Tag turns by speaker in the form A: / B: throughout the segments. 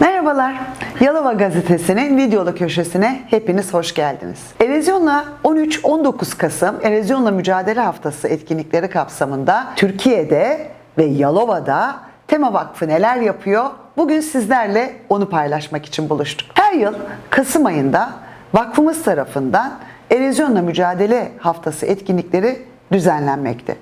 A: Merhabalar. Yalova Gazetesi'nin videolu köşesine hepiniz hoş geldiniz. Erozyonla 13-19 Kasım Erozyonla Mücadele Haftası etkinlikleri kapsamında Türkiye'de ve Yalova'da Tema Vakfı neler yapıyor? Bugün sizlerle onu paylaşmak için buluştuk. Her yıl Kasım ayında vakfımız tarafından Erozyonla Mücadele Haftası etkinlikleri düzenlenmekte.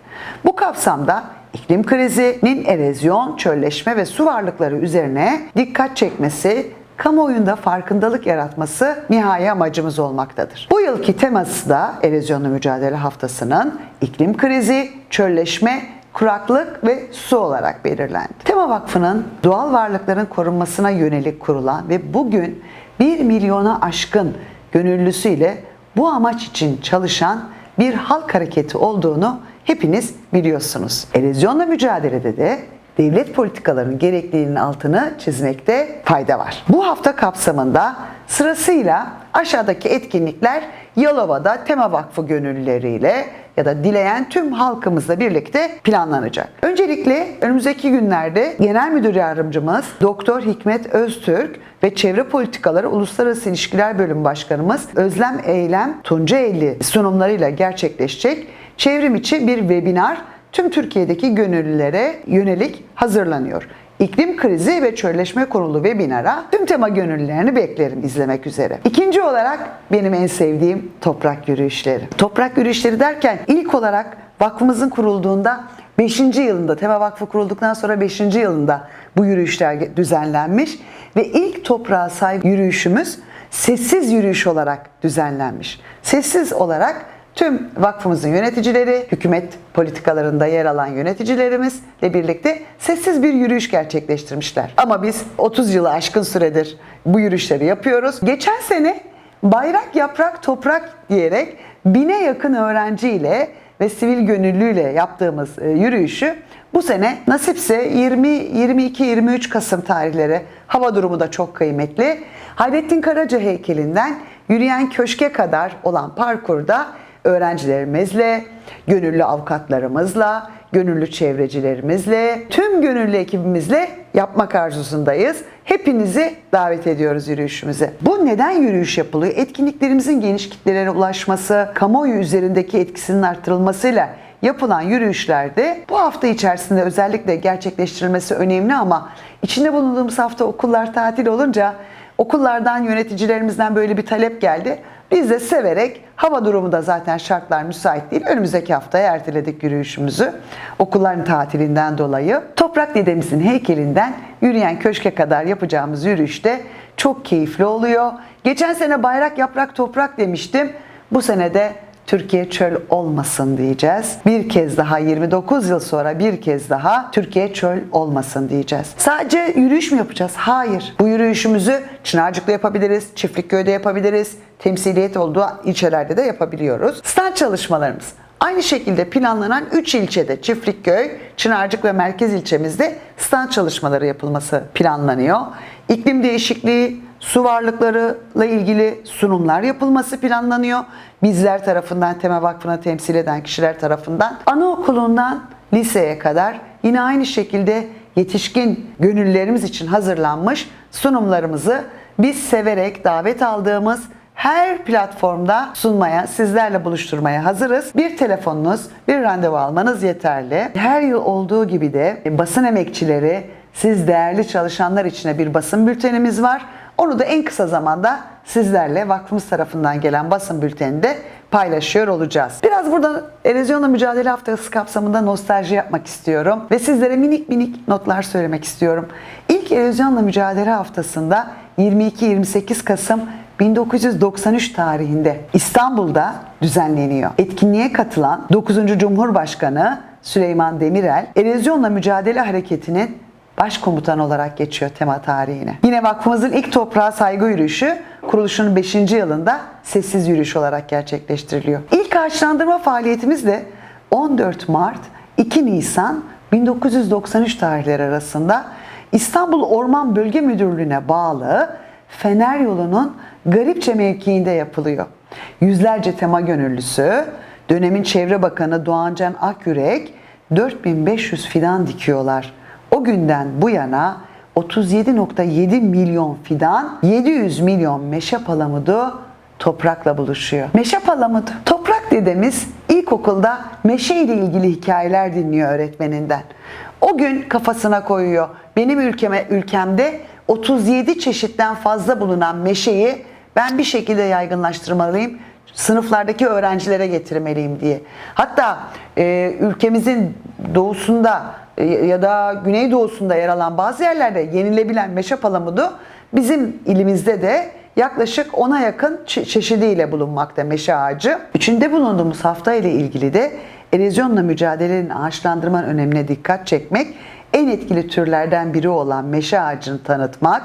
A: Bu kapsamda iklim krizinin erozyon, çölleşme ve su varlıkları üzerine dikkat çekmesi, kamuoyunda farkındalık yaratması nihai amacımız olmaktadır. Bu yılki teması da Erozyonla Mücadele Haftası'nın iklim krizi, çölleşme, kuraklık ve su olarak belirlendi. Tema Vakfı'nın doğal varlıkların korunmasına yönelik kurulan ve bugün 1 milyona aşkın gönüllüsüyle bu amaç için çalışan bir halk hareketi olduğunu hepiniz biliyorsunuz. Erozyonla mücadelede de devlet politikalarının gerekliliğinin altını çizmekte fayda var. Bu hafta kapsamında sırasıyla aşağıdaki etkinlikler Yalova'da Tema Vakfı gönüllüleriyle ya da dileyen tüm halkımızla birlikte planlanacak. Öncelikle önümüzdeki günlerde Genel Müdür Yardımcımız Doktor Hikmet Öztürk ve Çevre Politikaları Uluslararası İlişkiler Bölümü Başkanımız Özlem Eylem Tuncaeli sunumlarıyla gerçekleşecek çevrim içi bir webinar tüm Türkiye'deki gönüllülere yönelik hazırlanıyor. İklim krizi ve çölleşme konulu webinara tüm tema gönüllülerini beklerim izlemek üzere. İkinci olarak benim en sevdiğim toprak yürüyüşleri. Toprak yürüyüşleri derken ilk olarak vakfımızın kurulduğunda 5. yılında, Tema Vakfı kurulduktan sonra 5. yılında bu yürüyüşler düzenlenmiş ve ilk toprağa saygı yürüyüşümüz sessiz yürüyüş olarak düzenlenmiş. Sessiz olarak tüm vakfımızın yöneticileri, hükümet politikalarında yer alan yöneticilerimizle birlikte sessiz bir yürüyüş gerçekleştirmişler. Ama biz 30 yılı aşkın süredir bu yürüyüşleri yapıyoruz. Geçen sene bayrak, yaprak, toprak diyerek bine yakın öğrenciyle ve sivil gönüllüyle yaptığımız e, yürüyüşü bu sene nasipse 20, 22, 23 Kasım tarihleri hava durumu da çok kıymetli. Hayrettin Karaca heykelinden yürüyen köşke kadar olan parkurda öğrencilerimizle, gönüllü avukatlarımızla, gönüllü çevrecilerimizle, tüm gönüllü ekibimizle yapmak arzusundayız. Hepinizi davet ediyoruz yürüyüşümüze. Bu neden yürüyüş yapılıyor? Etkinliklerimizin geniş kitlelere ulaşması, kamuoyu üzerindeki etkisinin artırılmasıyla yapılan yürüyüşlerde bu hafta içerisinde özellikle gerçekleştirilmesi önemli ama içinde bulunduğumuz hafta okullar tatil olunca okullardan yöneticilerimizden böyle bir talep geldi. Biz de severek hava durumu da zaten şartlar müsait değil. Önümüzdeki haftaya erteledik yürüyüşümüzü. Okulların tatilinden dolayı. Toprak dedemizin heykelinden yürüyen köşke kadar yapacağımız yürüyüşte çok keyifli oluyor. Geçen sene bayrak yaprak toprak demiştim. Bu sene de Türkiye çöl olmasın diyeceğiz. Bir kez daha 29 yıl sonra bir kez daha Türkiye çöl olmasın diyeceğiz. Sadece yürüyüş mü yapacağız? Hayır. Bu yürüyüşümüzü Çınarcık'ta yapabiliriz, Çiftlikköy'de yapabiliriz, temsiliyet olduğu ilçelerde de yapabiliyoruz. Stand çalışmalarımız. Aynı şekilde planlanan 3 ilçede Çiftlikköy, Çınarcık ve merkez ilçemizde stand çalışmaları yapılması planlanıyor. İklim değişikliği, su varlıklarıyla ilgili sunumlar yapılması planlanıyor. Bizler tarafından, Tema Vakfı'na temsil eden kişiler tarafından anaokulundan liseye kadar yine aynı şekilde yetişkin gönüllerimiz için hazırlanmış sunumlarımızı biz severek davet aldığımız her platformda sunmaya, sizlerle buluşturmaya hazırız. Bir telefonunuz, bir randevu almanız yeterli. Her yıl olduğu gibi de basın emekçileri, siz değerli çalışanlar için bir basın bültenimiz var. Onu da en kısa zamanda sizlerle vakfımız tarafından gelen basın bülteninde paylaşıyor olacağız. Biraz burada erozyonla mücadele haftası kapsamında nostalji yapmak istiyorum ve sizlere minik minik notlar söylemek istiyorum. İlk erozyonla mücadele haftasında 22-28 Kasım 1993 tarihinde İstanbul'da düzenleniyor. Etkinliğe katılan 9. Cumhurbaşkanı Süleyman Demirel, erozyonla mücadele hareketinin başkomutanı olarak geçiyor tema tarihine. Yine vakfımızın ilk toprağa saygı yürüyüşü kuruluşunun 5. yılında sessiz yürüyüş olarak gerçekleştiriliyor. İlk ağaçlandırma faaliyetimiz de 14 Mart 2 Nisan 1993 tarihleri arasında İstanbul Orman Bölge Müdürlüğü'ne bağlı Fener Yolu'nun Garipçe mevkiinde yapılıyor. Yüzlerce tema gönüllüsü, dönemin Çevre Bakanı Doğancan Akyürek 4500 fidan dikiyorlar. O günden bu yana 37.7 milyon fidan, 700 milyon meşe palamudu toprakla buluşuyor. Meşe palamudu. Toprak dedemiz ilkokulda meşe ile ilgili hikayeler dinliyor öğretmeninden. O gün kafasına koyuyor. Benim ülkeme ülkemde 37 çeşitten fazla bulunan meşeyi ben bir şekilde yaygınlaştırmalıyım. Sınıflardaki öğrencilere getirmeliyim diye. Hatta e, ülkemizin doğusunda ya da güneydoğusunda yer alan bazı yerlerde yenilebilen meşe palamudu bizim ilimizde de yaklaşık 10'a yakın çe- çeşidiyle bulunmakta meşe ağacı. Üçünde bulunduğumuz hafta ile ilgili de erozyonla mücadelenin ağaçlandırmanın önemine dikkat çekmek, en etkili türlerden biri olan meşe ağacını tanıtmak,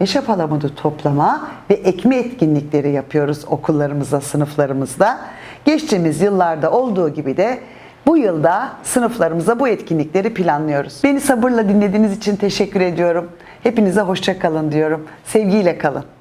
A: meşe palamudu toplama ve ekme etkinlikleri yapıyoruz okullarımızda, sınıflarımızda. Geçtiğimiz yıllarda olduğu gibi de bu yılda sınıflarımıza bu etkinlikleri planlıyoruz. Beni sabırla dinlediğiniz için teşekkür ediyorum. Hepinize hoşça kalın diyorum. Sevgiyle kalın.